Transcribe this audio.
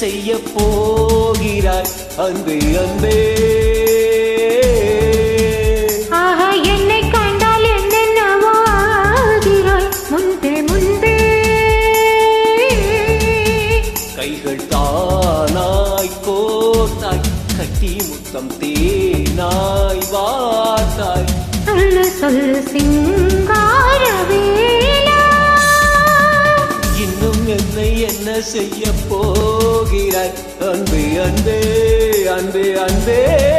செய்ய போகிறாய்? அன்பே அன்பே. ஆஹா என்னை கண்டால் என்னென்னவோ ஆகிறாய் முன்பே முன்பே. கைகள் தானாய் கோத்தாய் கட்டி முத்தம் தேனாய் வார்த்தாய். சொல்லு சொல்லு சிங்காரவேலா என்ன செய்ய போகிறாய்? அன்பே அன்பே அன்பே அன்பே.